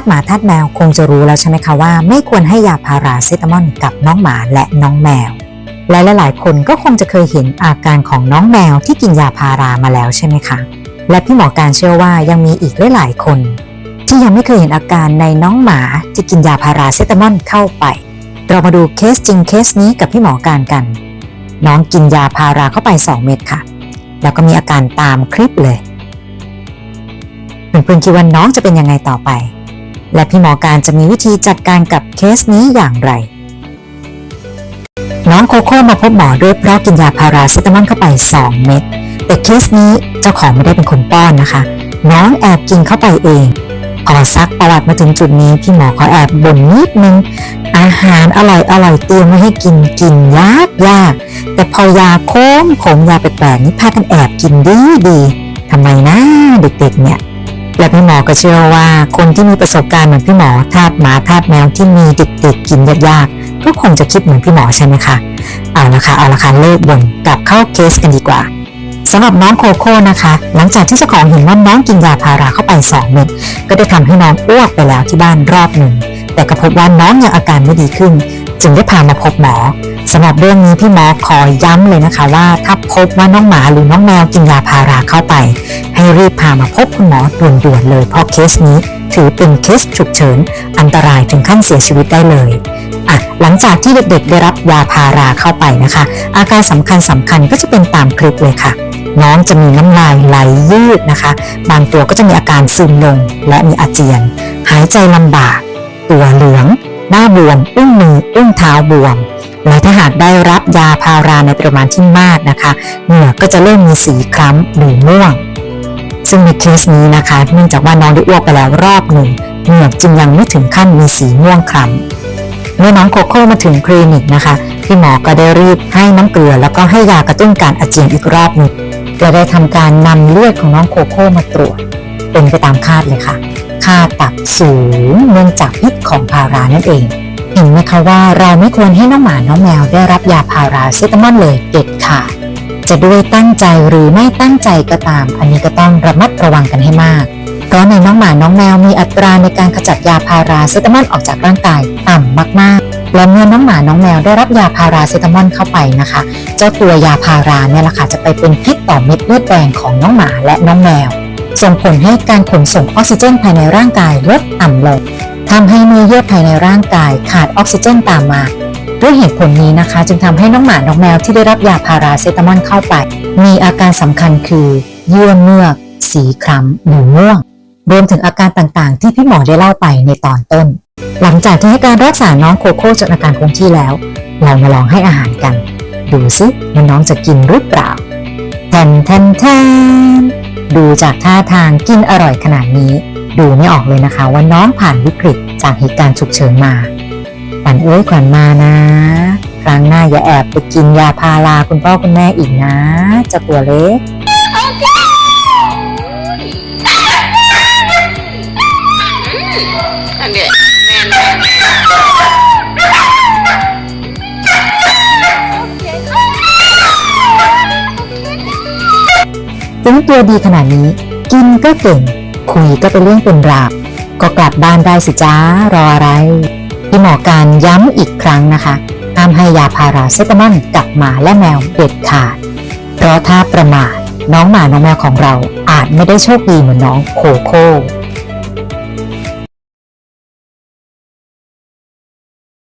าตุหมาทาตุแมวคงจะรู้แล้วใช่ไหมคะว่า ไม่ควรให้ยาพาราเซตามอลกับน้องหมาและน้องแมว และหลายๆ คนก็คงจะเคยเห็นอาการของน้องแมวที่กินยาพารามาแล้วใช่ไหมคะ และพี่หมอการเชื่อว่ายังมีอีกหลายๆคน ที่ยังไม่เคยเห็นอาการในน้องหมาที่กินยาพาราเซตามอลเข้าไป เรามาดูเคสจริงเคสนี้กับพี่หมอการกัน น้องกินยาพาราเข้าไป 2 เม็ดค่ะ แล้วก็มีอาการตามคลิปเลยเพื่อนๆคิดว่าน้องจะเป็นยังไงต่อไป และพี่หมอการจะมีวิธีจัดการกับเคสนี้อย่างไร น้องโคโค่มาพบหมอด้วยเพราะกินยาพาราเซตามอลเข้าไป 2 เม็ดแต่เคสนี้เจ้าของไม่ได้เป็นคนป้อนนะคะ น้องแอบกินเข้าไปเองพอซักประวัติมาถึงจุดนี้พี่หมอขอแอบบ่นนิดนึง อาหารอร่อยอร่อยเตรียมไว้ให้กินกินยากยากแต่พอยาโค้มขมยาแปลกๆนี่พากันแอบกินดีดีทำไมนะเด็กๆเนี่ย และพี่หมอก็เชื่อว่าคนที่มีประสบการณ์เหมือนพี่หมอทาสหมาทาสแมวที่มีเด็กๆกินยากๆก็คงจะคิดเหมือนพี่หมอใช่ไหมคะเอาละค่ะเอาละค่ะเลิกบ่นกลับเข้าเคสกันดีกว่าสำหรับน้องโคโค่นะคะ หลังจากที่เจ้าของเห็นว่าน้องกินยาพาราเข้าไป2เม็ดก็ได้ทำให้น้องอ้วกไปแล้วที่บ้านรอบหนึ่งแต่ก็พบว่าน้องยังอาการไม่ดีขึ้น จึงได้พามาพบหมอสำหรับเรื่องนี้พี่หมอขอย้ำเลยนะคะว่าถ้าพบว่าน้องหมาหรือน้องแมวกินยาพาราเข้าไป รีบพามาพบคุณหมอด่วนๆเลยเพราะเคสนี้ถือเป็นเคสฉุกเฉิน อันตรายถึงขั้นเสียชีวิตได้เลยอะหลังจากที่เด็กๆ ได้รับยาพาราเข้าไปนะคะ อาการสำคัญสำคัญก็จะเป็นตามคลิปเลยค่ะ น้องจะมีน้ำลายไหลยืดนะคะ บางตัวก็จะมีอาการซึมลงและมีอาเจียน หายใจลำบาก ตัวเหลือง หน้าบวมอุ้งมืออุ้งเท้าบวมและถ้าหากได้รับยาพาราในปริมาณที่มากนะคะ เหงื่อก็จะเริ่มมีสีคล้ำหรือม่วง ซึ่งในเคสนี้นะคะ เนื่องจากว่าน้องได้อ้วกไปแล้วรอบหนึ่งเหงือกจึงยังไม่ถึงขั้นมีสีม่วงคล้ำเมื่อน้องโคโค่มาถึงคลินิกนะคะพี่หมอก็ได้รีบให้น้ำเกลือ แล้วก็ให้ยากระตุ้นการอาเจียนอีกรอบหนึ่งและได้ทำการนำเลือดของน้องโคโค่มาตรวจ เป็นไปตามคาดเลยค่ะ ค่าตับสูงเนื่องจากพิษของพารานั่นเอง เห็นไหมคะว่าเราไม่ควรให้น้องหมาน้องแมวได้รับยาพาราเซตามอลเลยเด็ดขาด จะด้วยตั้งใจหรือไม่ตั้งใจก็ตาม อันนี้ก็ต้องระมัดระวังกันให้มากเพราะในน้องหมาน้องแมวมีอัตราในการขจัดยาพาราเซตามอลออกจากร่างกายต่ำมากๆ และเมื่อน้องหมาน้องแมวได้รับยาพาราเซตามอลเข้าไปนะคะ เจ้าตัวยาพาราเนี่ยแหละค่ะจะไปเป็นพิษต่อเม็ดเลือดแดงของน้องหมาและน้องแมว ส่งผลให้การขนส่งออกซิเจนภายในร่างกายลดต่ำลงทำให้เนื้อเยื่อภายในร่างกายขาดออกซิเจนตามมา ด้วยเหตุผลนี้นะคะ จึงทำให้น้องหมา น้องแมวที่ได้รับยาพาราเซตามอลเข้าไป มีอาการสำคัญคือ เยื่อเมือก สีคล้ำหรือม่วง รวมถึงอาการต่างๆ ที่พี่หมอได้เล่าไปในตอนต้น หลังจากที่ให้การรักษาน้องโคโค่จนอาการคงที่แล้ว เรามาลองให้อาหารกัน ดูซิว่าน้องจะกินหรือเปล่าแทนแทนแทนดูจากท่าทางกินอร่อยขนาดนี้ ดูไม่ออกเลยนะคะว่าน้องผ่านวิกฤตจากเหตุการณ์ฉุกเฉินมา ขวัญเอ้ยขวัญมานะครั้งหน้าอย่าแอบไปกินยาพาราคุณพ่อคุณแม่อีกนะจ้าตัวเล็กอันเดียแม่แม่ถึงตัวดีขนาดนี้ กินก็เก่ง คุยก็เป็นเรื่องเป็นราวก็กลับบ้านได้สิจ้ารออะไร ที่หมอการย้ำอีกครั้งนะคะห้ามให้ยาพาราเซตามอลกับหมาและแมวเด็ดขาด เพราะถ้าประมาทน้องหมาน้องแมวของเราอาจไม่ได้โชคดีเหมือนน้องโคโค่